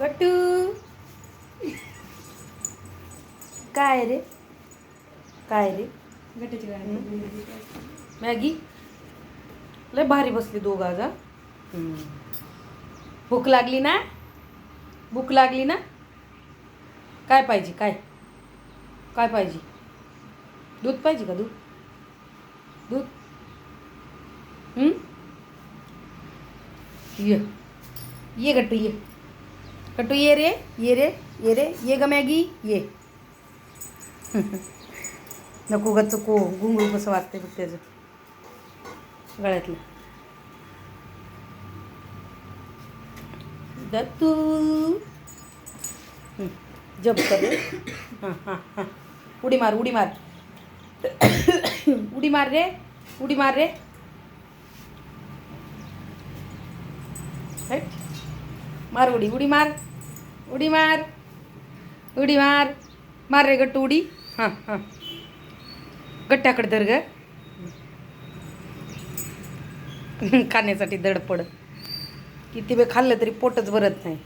गट्टू. काय रे? काय रे? मॅगी? लय भारी बसली दोघं आज. भूक लागली ना? भूक लागली ना? काय पाहिजे? काय? काय पाहिजे? दूध पाहिजे का दूध? दूध? हम्म? ये. ये गट्टू ये. कटू ये रे ये रे ये रे ये ग मॅगी ये. नको ग चुको घुंगरू कसं वाटते बघ त्याचं. गळ्यातलं. दत्तू. जप कर हां हां हां. उडी मार उडी मार. उडी मार रे उडी मार रे. मार उडी उडी मार. उडी मार. उडी मार. मार रे गट्टू उडी. हां हां. गट्ट्याकडे धर ग. खाण्यासाठी दडपड. किती वेळ खाल्लं तरी पोटच भरत नाही.